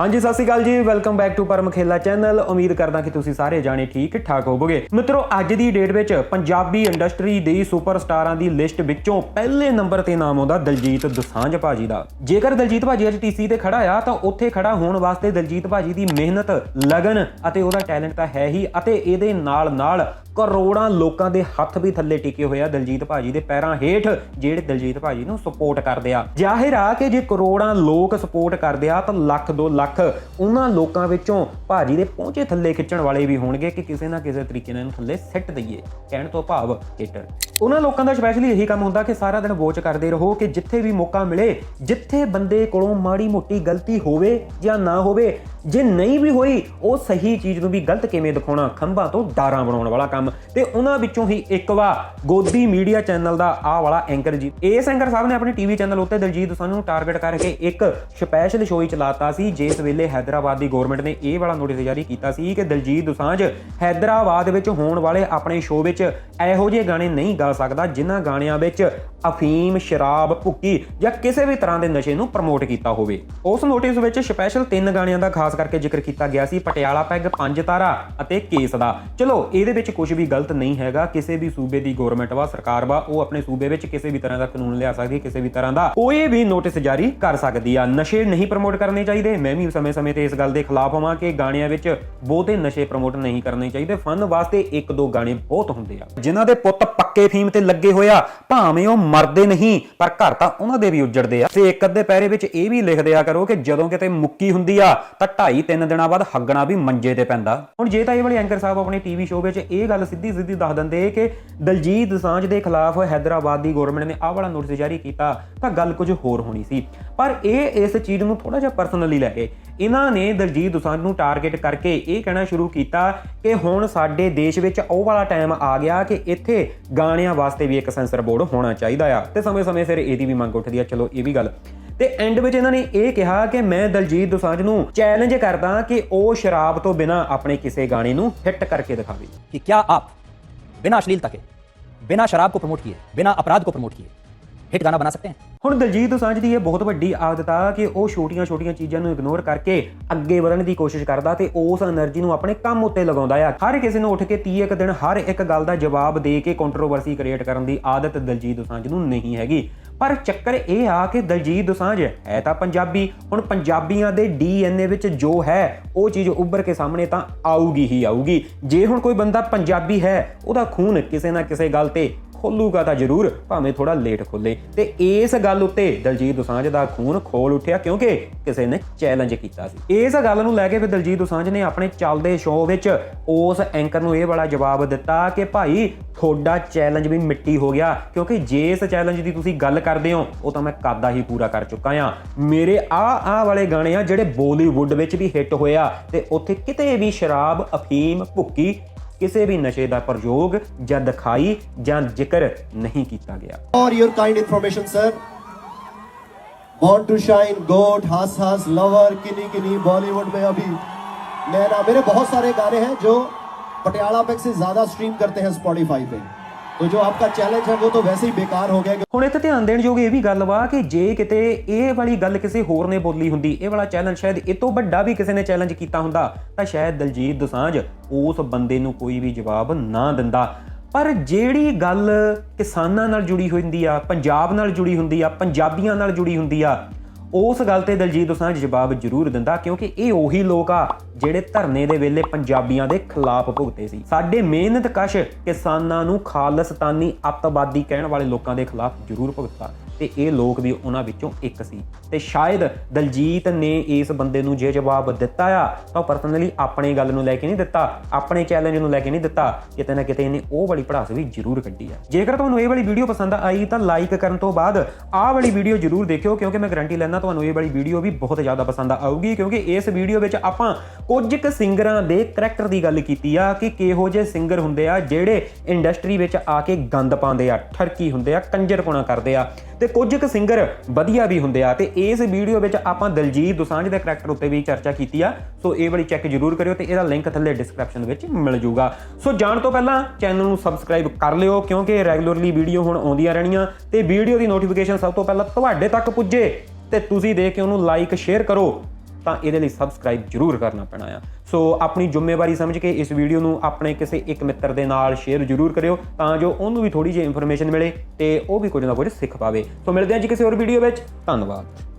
ਹਾਂਜੀ, ਸਤਿ ਸ਼੍ਰੀ ਅਕਾਲ ਜੀ। Welcome back to Param Khela channel ਉਮੀਦ ਕਰਦਾ ਕਿ ਤੁਸੀਂ ਸਾਰੇ ਜਾਣੇ ਠੀਕ ਠਾਕ ਹੋਵੋਗੇ। ਮਿੱਤਰੋ, ਅੱਜ ਦੀ ਡੇਟ ਵਿੱਚ ਪੰਜਾਬੀ ਇੰਡਸਟਰੀ ਦੇ ਸੁਪਰਸਟਾਰਾਂ ਦੀ ਲਿਸਟ ਵਿੱਚੋਂ ਪਹਿਲੇ ਨੰਬਰ ਤੇ ਨਾਮ ਆਉਂਦਾ ਦਲਜੀਤ ਦੋਸਾਂਝ ਭਾਜੀ ਦਾ। ਜੇਕਰ ਦਲਜੀਤ ਭਾਜੀ ਅੱਜ ਟੀਸੀ ਤੇ ਖੜਾ ਆ, ਤਾਂ ਉੱਥੇ ਖੜਾ ਹੋਣ ਵਾਸਤੇ ਦਲਜੀਤ ਭਾਜੀ ਦੀ ਮਿਹਨਤ, ਲਗਨ ਅਤੇ ਉਹਦਾ ਟੈਲੈਂਟ ਤਾਂ ਹੈ ਹੀ ਅਤੇ ਇਹਦੇ ਨਾਲ ਨਾਲ ਕਰੋੜਾਂ ਲੋਕਾਂ ਦੇ ਹੱਥ ਵੀ ਥੱਲੇ ਟਿਕੇ ਹੋਏ ਆ ਦਲਜੀਤ ਭਾਜੀ ਦੇ ਪੈਰਾਂ ਹੇਠ, ਜਿਹੜੇ ਦਲਜੀਤ ਭਾਜੀ ਨੂੰ ਸਪੋਰਟ ਕਰਦੇ ਆ। ਜ਼ਾਹਿਰ ਆ ਕਿ ਜੇ ਕਰੋੜਾਂ ਲੋਕ ਸਪੋਰਟ ਕਰਦੇ ਆ, ਤਾਂ ਲੱਖ 2 ਲੱਖ ਉਹਨਾਂ ਲੋਕਾਂ ਵਿੱਚੋਂ ਭਾਜੀ ਦੇ ਪਹੁੰਚੇ ਥੱਲੇ ਖਿੱਚਣ ਵਾਲੇ ਵੀ ਹੋਣਗੇ ਕਿ ਕਿਸੇ ਨਾ ਕਿਸੇ ਤਰੀਕੇ ਨਾਲ ਇਹਨੂੰ ਥੱਲੇ ਸਿੱਟ ਦਈਏ, ਕਹਿਣ ਤੋਂ ਭਾਵ ਹੇਟਰ ਉਹਨਾਂ ਲੋਕਾਂ ਦਾ ਸਪੈਸ਼ਲੀ ਇਹੀ ਕੰਮ ਹੁੰਦਾ ਕਿ ਸਾਰਾ ਦਿਨ ਵੋਚ ਕਰਦੇ ਰਹੋ ਕਿ ਜਿੱਥੇ ਵੀ ਮੌਕਾ ਮਿਲੇ, ਜਿੱਥੇ ਬੰਦੇ ਕੋਲੋਂ ਮਾੜੀ ਮੋਟੀ ਗਲਤੀ ਹੋਵੇ ਜਾਂ ਨਾ ਹੋਵੇ, ਜੇ ਨਹੀਂ ਵੀ ਹੋਈ, ਉਹ ਸਹੀ ਚੀਜ਼ ਨੂੰ ਵੀ ਗਲਤ ਕਿਵੇਂ ਦਿਖਾਉਣਾ, ਖੰਭਾਂ ਤੋਂ ਡਾਰਾਂ ਬਣਾਉਣ ਵਾਲਾ ਕੰਮ ਕੰਮ। ਤੇ ਉਹਨਾਂ ਵਿੱਚੋਂ ਹੀ ਇੱਕ ਵਾ ਗੋਦੀ ਮੀਡੀਆ ਚੈਨਲ ਦਾ ਆਹ ਵਾਲਾ ਐਂਕਰ ਜੀ। ਇਸ ਐਂਕਰ ਸਾਹਿਬ ਨੇ ਆਪਣੇ ਟੀਵੀ ਚੈਨਲ ਉੱਤੇ ਦਿਲਜੀਤ ਦੋਸਾਂਝ ਨੂੰ ਟਾਰਗੇਟ ਕਰਕੇ ਇੱਕ ਸਪੈਸ਼ਲ ਸ਼ੋਅ ਹੀ ਚਲਾਤਾ ਸੀ, ਜਿਸ ਵੇਲੇ ਹైదరాబాద్ ਦੀ ਗਵਰਨਮੈਂਟ ਨੇ ਇਹ ਵਾਲਾ ਨੋਟਿਸ ਜਾਰੀ ਕੀਤਾ ਸੀ ਕਿ ਦਿਲਜੀਤ ਦੋਸਾਂਝ ਹైదరాబాద్ ਵਿੱਚ ਹੋਣ ਵਾਲੇ ਆਪਣੇ ਸ਼ੋਅ ਵਿੱਚ ਇਹੋ ਜਿਹੇ ਗਾਣੇ ਨਹੀਂ ਗਾ ਸਕਦਾ, ਜਿਨ੍ਹਾਂ ਗਾਣਿਆਂ ਵਿੱਚ ਅਫੀਮ, ਸ਼ਰਾਬ, ਭੁੱਕੀ ਜਾਂ ਕਿਸੇ ਵੀ ਤਰ੍ਹਾਂ ਦੇ ਨਸ਼ੇ ਨੂੰ ਪ੍ਰਮੋਟ ਕੀਤਾ ਹੋਵੇ। ਉਸ ਨੋਟਿਸ ਵਿੱਚ ਸਪੈਸ਼ਲ ਤਿੰਨ ਗਾਣਿਆਂ ਦਾ ਖਾਸ ਕਰਕੇ ਜ਼ਿਕਰ ਕੀਤਾ ਗਿਆ ਸੀ, ਪਟਿਆਲਾ ਪੈਗ, ਪੰਜ ਤਾਰਾ ਅਤੇ ਕੇਸ ਦਾ। ਚਲੋ, ਇਹਦੇ ਵਿੱਚ ਕੁਝ ਵੀ ਗਲਤ ਨਹੀਂ ਹੈਗਾ, ਕਿਸੇ ਵੀ ਸੂਬੇ ਦੀ ਗਵਰਨਮੈਂਟ ਵਾ, ਸਰਕਾਰ ਵਾ, ਉਹ ਆਪਣੇ ਸੂਬੇ ਵਿੱਚ ਕਿਸੇ ਵੀ ਤਰ੍ਹਾਂ ਦਾ ਕਾਨੂੰਨ ਲਿਆ ਸਕਦੀ ਹੈ ਕਿਸੇ ਵੀ ਤਰ੍ਹਾਂ ਦਾ ਕੋਈ ਵੀ ਨੋਟਿਸ ਜਾਰੀ ਕਰ ਸਕਦੀ ਆ। ਨਸ਼ੇ ਨਹੀਂ ਪ੍ਰਮੋਟ ਕਰਨੇ ਚਾਹੀਦੇ। ਮੈਂ ਵੀ ਸਮੇਂ-ਸਮੇਂ ਤੇ ਇਸ ਗੱਲ ਦੇ ਖਿਲਾਫ ਹਾਂ ਕਿ ਗਾਣਿਆਂ ਵਿੱਚ ਬਹੁਤੇ ਨਸ਼ੇ ਪ੍ਰਮੋਟ ਨਹੀਂ ਕਰਨੇ ਚਾਹੀਦੇ। ਫਨ ਵਾਸਤੇ ਇੱਕ ਦੋ ਗਾਣੇ ਬਹੁਤ ਹੁੰਦੇ ਆ। ਜਿਨ੍ਹਾਂ ਦੇ ਪੁੱਤ ਪੱਕੇ ਫੀਮ ਤੇ ਲੱਗੇ ਹੋਇਆ ਭਾਵੇਂ ਉਹ ਮਰਦੇ ਨਹੀਂ, ਪਰ ਘਰ ਤਾਂ ਉਹਨਾਂ ਦੇ ਵੀ ਉੱਜੜਦੇ ਆ। ਤੇ ਇੱਕ ਅੱਧੇ ਪੈਰੇ ਵਿੱਚ ਇਹ ਵੀ ਲਿਖ ਦਿਆ ਕਰੋ ਕਿ ਜਦੋਂ ਕਿਤੇ ਮੁੱਕੀ ਹੁੰਦੀ ਆ, ਤਾਂ 2.5 3 ਦਿਨਾਂ ਬਾਅਦ ਹੱਗਣਾ ਵੀ ਮੰਜੇ ਤੇ ਪੈਂਦਾ। ਹੁਣ ਜੇ ਤਾਂ ਇਹ ਵਾਲੇ ਐਂਕਰ ਸਾਹਿਬ ਆਪਣੇ ਟੀਵੀ ਸ਼ੋਅ ਵਿੱਚ ਇਹ ਗੱਲ ਸਿੱਧੀ ਸਿੱਧੀ ਦੱਸ ਦਿੰਦੇ ਕਿ ਦਲਜੀਤ ਦਸਾਂਝ ਦੇ ਖਿਲਾਫ ਹੈਦਰਾਬਾਦ ਦੀ ਗਵਰਨਮੈਂਟ ਨੇ ਆਹ ਵਾਲਾ ਨੋਟਿਸ ਜਾਰੀ ਕੀਤਾ ਤਾਂ ਗੱਲ ਕੁਝ ਹੋਰ ਹੋਣੀ ਸੀ। ਪਰ ਇਹ ਇਸ ਚੀਜ਼ ਨੂੰ ਥੋੜਾ ਜਿਹਾ ਪਰਸਨਲੀ ਲੈ ਕੇ ਇਹਨਾਂ ਨੇ ਦਲਜੀਤ ਦੁਸਾਂਝ ਨੂੰ ਟਾਰਗੇਟ ਕਰਕੇ ਇਹ ਕਹਿਣਾ ਸ਼ੁਰੂ ਕੀਤਾ ਕਿ ਹੁਣ ਸਾਡੇ ਦੇਸ਼ ਵਿੱਚ ਉਹ ਵਾਲਾ ਟਾਈਮ ਆ ਗਿਆ ਕਿ ਇੱਥੇ ਗਾਣਿਆਂ ਵਾਸਤੇ ਵੀ ਇੱਕ ਸੈਂਸਰ ਬੋਰਡ ਹੋਣਾ ਚਾਹੀਦਾ ਆ। ਤੇ ਸਮੇਂ-ਸਮੇਂ ਸਿਰ ਇਹਦੀ ਵੀ ਮੰਗ ਉੱਠਦੀ ਆ। ਚਲੋ, ਇਹ ਵੀ ਗੱਲ ਤੇ ਐਂਡ ਵਿੱਚ ਇਹਨਾਂ ਨੇ ਇਹ ਕਿਹਾ ਕਿ ਮੈਂ ਦਲਜੀਤ ਦੋਸਾਂਝ ਨੂੰ ਚੈਲੰਜ ਕਰਦਾ ਕਿ ਉਹ ਸ਼ਰਾਬ ਤੋਂ ਬਿਨਾ ਆਪਣੇ ਕਿਸੇ ਗਾਣੇ ਨੂੰ ਹਿੱਟ ਕਰਕੇ ਦਿਖਾਵੇ कि क्या आप बिना अश्लीलता के बिना शराब को प्रमोट किए बिना अपराध को प्रमोट किए ਹਿੱਟ ਗਾਣਾ ਬਣਾ ਸਕਤੇ ਹੈ। ਹੁਣ ਦਲਜੀਤ ਦੋਸਾਂਝ ਦੀ ਇਹ ਬਹੁਤ ਵੱਡੀ ਆਦਤ ਆ ਕਿ ਉਹ ਛੋਟੀਆਂ-ਛੋਟੀਆਂ ਚੀਜ਼ਾਂ ਨੂੰ ਇਗਨੋਰ ਕਰਕੇ ਅੱਗੇ ਵਧਣ ਦੀ ਕੋਸ਼ਿਸ਼ ਕਰਦਾ ਤੇ ਉਸ એનર્ਜੀ ਨੂੰ ਆਪਣੇ ਕੰਮ ਉੱਤੇ ਲਗਾਉਂਦਾ ਆ। ਹਰ ਕਿਸੇ ਨੂੰ ਉੱਠ ਕੇ 30 ਇੱਕ ਦਿਨ ਹਰ ਇੱਕ ਗੱਲ ਦਾ ਜਵਾਬ ਦੇ ਕੇ ਕੰਟਰੋਵਰਸੀ ਕ੍ਰੀਏਟ ਕਰਨ ਦੀ ਆਦਤ ਦਲਜੀਤ ਦੋਸਾਂਝ ਨੂੰ ਨਹੀਂ ਹੈਗੀ। ਪਰ ਚੱਕਰ ਇਹ ਆ ਕਿ ਦਲਜੀਤ ਦੋਸਾਂਝ ਹੈ ਤਾਂ ਪੰਜਾਬੀ, ਹੁਣ ਪੰਜਾਬੀਆਂ ਦੇ ਡੀਐਨਏ ਵਿੱਚ ਜੋ ਹੈ, ਉਹ ਚੀਜ਼ ਉੱਭਰ ਕੇ ਸਾਹਮਣੇ ਤਾਂ ਆਊਗੀ ਹੀ ਆਊਗੀ। ਜੇ ਹੁਣ ਕੋਈ ਬੰਦਾ ਪੰਜਾਬੀ ਹੈ, ਉਹਦਾ ਖੂਨ ਕਿਸੇ ਨਾ ਕਿਸੇ ਗੱਲ ਤੇ ਖੋਲੂਗਾ ਤਾਂ ਜ਼ਰੂਰ, ਭਾਵੇਂ ਥੋੜਾ ਲੇਟ ਖੋਲੇ। ਤੇ ਇਸ ਗੱਲ ਉੱਤੇ ਦਲਜੀਤ ਦੋਸਾਂਝ ਦਾ ਖੂਨ ਖੋਲ ਉੱਠਿਆ ਕਿਉਂਕਿ ਕਿਸੇ ਨੇ ਚੈਲੰਜ ਕੀਤਾ ਸੀ। ਇਸ ਗੱਲ ਨੂੰ ਲੈ ਕੇ ਫਿਰ ਦਲਜੀਤ ਦੋਸਾਂਝ ਨੇ ਆਪਣੇ ਚੱਲਦੇ ਸ਼ੋਅ ਵਿੱਚ ਉਸ ਐਂਕਰ ਨੂੰ ਇਹ ਵਾਲਾ ਜਵਾਬ ਦਿੱਤਾ ਕਿ ਭਾਈ ਤੁਹਾਡਾ ਚੈਲੰਜ ਵੀ ਮਿੱਟੀ ਹੋ ਗਿਆ, ਕਿਉਂਕਿ ਜੇ ਇਸ ਚੈਲੰਜ ਦੀ ਤੁਸੀਂ ਗੱਲ ਕਰਦੇ ਹੋ, ਉਹ ਤਾਂ ਮੈਂ ਕਾਦਾ ਹੀ ਪੂਰਾ ਕਰ ਚੁੱਕਾ ਆ ਮੇਰੇ ਆ ਆ ਵਾਲੇ ਗਾਣੇ ਆ ਜਿਹੜੇ ਬਾਲੀਵੁੱਡ ਵਿੱਚ ਵੀ ਹਿੱਟ ਹੋਇਆ ਤੇ ਉੱਥੇ ਕਿਤੇ ਵੀ ਸ਼ਰਾਬ, ਅਫੀਮ, ਭੁੱਕੀ ਕਿਸੇ ਵੀ ਨਸ਼ੇ ਦਾ ਪ੍ਰਯੋਗ ਜਾਂ ਦਿਖਾਈ ਜਾਂ ਜ਼ਿਕਰ ਨਹੀਂ ਕੀਤਾ ਗਿਆ और your kind information, sir. Born to shine, goat, हास हास लवर किनी किनी बॉलीवुड में अभी नैना मेरे बहुत सारे गाने हैं जो पटियाला पैक से ज्यादा स्ट्रीम करते हैं स्पॉटिफाई पे तो जो आपका चैलेंज है वो तो वैसे ही बेकार हो गया ਹੁਣ ਇੱਥੇ ਧਿਆਨ ਦੇਣ ਯੋਗ ਇਹ ਵੀ ਗੱਲ ਵਾ ਕਿ ਜੇ ਕਿਤੇ ਇਹ ਵਾਲੀ ਗੱਲ ਕਿਸੇ ਹੋਰ ਨੇ ਬੋਲੀ ਹੁੰਦੀ ਇਹ ਵਾਲਾ ਚੈਲੰਜ ਸ਼ਾਇਦ ਇਹ ਤੋਂ ਵੱਡਾ ਵੀ ਕਿਸੇ ਨੇ ਚੈਲੰਜ ਕੀਤਾ ਹੁੰਦਾ ਤਾਂ ਸ਼ਾਇਦ ਦਲਜੀਤ ਦੋਸਾਂਝ ਉਸ ਬੰਦੇ ਨੂੰ ਕੋਈ ਵੀ ਜਵਾਬ ਨਾ ਦਿੰਦਾ ਪਰ ਜਿਹੜੀ ਗੱਲ ਕਿਸਾਨਾਂ ਨਾਲ ਜੁੜੀ ਹੋਈ ਹੁੰਦੀ ਆ ਪੰਜਾਬ ਨਾਲ ਜੁੜੀ ਹੁੰਦੀ ਆ ਪੰਜਾਬੀਆਂ ਨਾਲ ਜੁੜੀ ਹੁੰਦੀ ਆ ਉਸ ਗੱਲ ਤੇ ਦਲਜੀਤ ਦੋਸਾਂਝ ਜਵਾਬ ਜ਼ਰੂਰ ਦਿੰਦਾ, ਕਿਉਂਕਿ ਇਹ ਉਹੀ ਲੋਕ ਆ ਜਿਹੜੇ ਧਰਨੇ ਦੇ ਵੇਲੇ ਪੰਜਾਬੀਆਂ ਦੇ ਖਿਲਾਫ ਭੁਗਤੇ ਸੀ। ਸਾਡੇ ਮਿਹਨਤ ਕਸ਼ ਕਿਸਾਨਾਂ ਨੂੰ ਖਾਲਸਤਾਨੀ ਅੱਤਵਾਦੀ ਕਹਿਣ ਵਾਲੇ ਲੋਕਾਂ ਦੇ ਖਿਲਾਫ ਜ਼ਰੂਰ ਭੁਗਤਾ ਤੇ ਇਹ ਲੋਕ ਵੀ ਉਹਨਾਂ ਵਿੱਚੋਂ ਇੱਕ ਸੀ। ਤੇ ਸ਼ਾਇਦ ਦਲਜੀਤ ਨੇ ਇਸ ਬੰਦੇ ਨੂੰ ਜੇ ਜਵਾਬ ਦਿੱਤਾ ਆ, ਤਾਂ ਪਰਸਨਲੀ ਆਪਣੀ ਗੱਲ ਨੂੰ ਲੈ ਕੇ ਨਹੀਂ ਦਿੱਤਾ, ਆਪਣੇ ਚੈਲੰਜ ਨੂੰ ਲੈ ਕੇ ਨਹੀਂ ਦਿੱਤਾ, ਕਿਤੇ ਨਾ ਕਿਤੇ ਇਹਨੇ ਉਹ ਵਾਲੀ ਪੜਾਸ ਵੀ ਜ਼ਰੂਰ ਕੱਢੀ ਆ। ਜੇਕਰ ਤੁਹਾਨੂੰ ਇਹ ਵਾਲੀ ਵੀਡੀਓ ਪਸੰਦ ਆਈ ਤਾਂ ਲਾਈਕ ਕਰਨ ਤੋਂ ਬਾਅਦ ਆਹ ਵਾਲੀ ਵੀਡੀਓ ਜ਼ਰੂਰ ਦੇਖਿਓ, ਕਿਉਂਕਿ ਮੈਂ ਗਾਰੰਟੀ ਲੈਣਾ ਤੁਹਾਨੂੰ ਇਹ ਵਾਲੀ ਵੀਡੀਓ ਵੀ ਬਹੁਤ ਜ਼ਿਆਦਾ ਪਸੰਦ ਆਊਗੀ, ਕਿਉਂਕਿ ਇਸ ਵੀਡੀਓ ਵਿੱਚ ਆਪਾਂ ਕੁਝ ਕੁ ਸਿੰਗਰਾਂ ਦੇ ਕਰੈਕਟਰ ਦੀ ਗੱਲ ਕੀਤੀ ਆ ਕਿ ਕਿਹੋ ਜਿਹੇ ਸਿੰਗਰ ਹੁੰਦੇ ਆ, ਜਿਹੜੇ ਇੰਡਸਟਰੀ ਵਿੱਚ ਆ ਕੇ ਗੰਦ ਪਾਉਂਦੇ ਆ ਠਰਕੀ ਹੁੰਦੇ ਆ ਕੰਜਰਪੁਣਾ ਕਰਦੇ ਆ। ਤੇ ਕੁਝ ਕੁ ਸਿੰਗਰ ਵਧੀਆ ਵੀ ਹੁੰਦੇ ਆ। ਤੇ ਇਸ ਵੀਡੀਓ ਵਿੱਚ ਆਪਾਂ ਦਲਜੀਤ ਦੋਸਾਂਝ ਦੇ ਕਰੈਕਟਰ ਉੱਤੇ ਵੀ ਚਰਚਾ ਕੀਤੀ ਆ। ਸੋ ਇਹ ਵਾਲੀ ਚੈੱਕ ਜ਼ਰੂਰ ਕਰਿਓ ਤੇ ਇਹਦਾ ਲਿੰਕ ਥੱਲੇ ਡਿਸਕ੍ਰਿਪਸ਼ਨ ਵਿੱਚ ਮਿਲ ਜੂਗਾ। ਸੋ ਜਾਣ ਤੋਂ ਪਹਿਲਾਂ ਚੈਨਲ ਨੂੰ ਸਬਸਕ੍ਰਾਈਬ ਕਰ ਲਿਓ, ਕਿਉਂਕਿ ਰੈਗੂਲਰਲੀ ਵੀਡੀਓ ਹੁਣ ਆਉਂਦੀਆਂ ਰਹਿਣੀਆਂ। ਤੇ ਵੀਡੀਓ ਦੀ ਨੋਟੀਫਿਕੇਸ਼ਨ ਸਭ ਤੋਂ ਪਹਿਲਾਂ ਤੁਹਾਡੇ ਤੱਕ ਪੁੱਜੇ ਤੇ ਤੁਸੀਂ ਦੇਖ ਕੇ ਉਹਨੂੰ ਲਾਈਕ ਸ਼ੇਅਰ ਕਰੋ। ਤਾਂ ਇਹਦੇ ਲਈ ਸਬਸਕ੍ਰਾਈਬ ਜ਼ਰੂਰ ਕਰਨਾ ਪੈਣਾ ਆ। ਸੋ ਆਪਣੀ ਜ਼ਿੰਮੇਵਾਰੀ ਸਮਝ ਕੇ ਇਸ ਵੀਡੀਓ ਨੂੰ ਆਪਣੇ ਕਿਸੇ ਇੱਕ ਮਿੱਤਰ ਦੇ ਨਾਲ ਸ਼ੇਅਰ ਜ਼ਰੂਰ ਕਰਿਓ ਤਾਂ ਜੋ ਉਹਨੂੰ ਵੀ ਥੋੜੀ ਜਿਹੀ ਇਨਫੋਰਮੇਸ਼ਨ ਮਿਲੇ ਤੇ ਉਹ ਵੀ ਕੁਝ ਨਾ ਕੁਝ ਸਿੱਖ ਪਾਵੇ। ਸੋ ਮਿਲਦੇ ਹਾਂ ਜੀ ਕਿਸੇ ਹੋਰ ਵੀਡੀਓ ਵਿੱਚ। ਧੰਨਵਾਦ।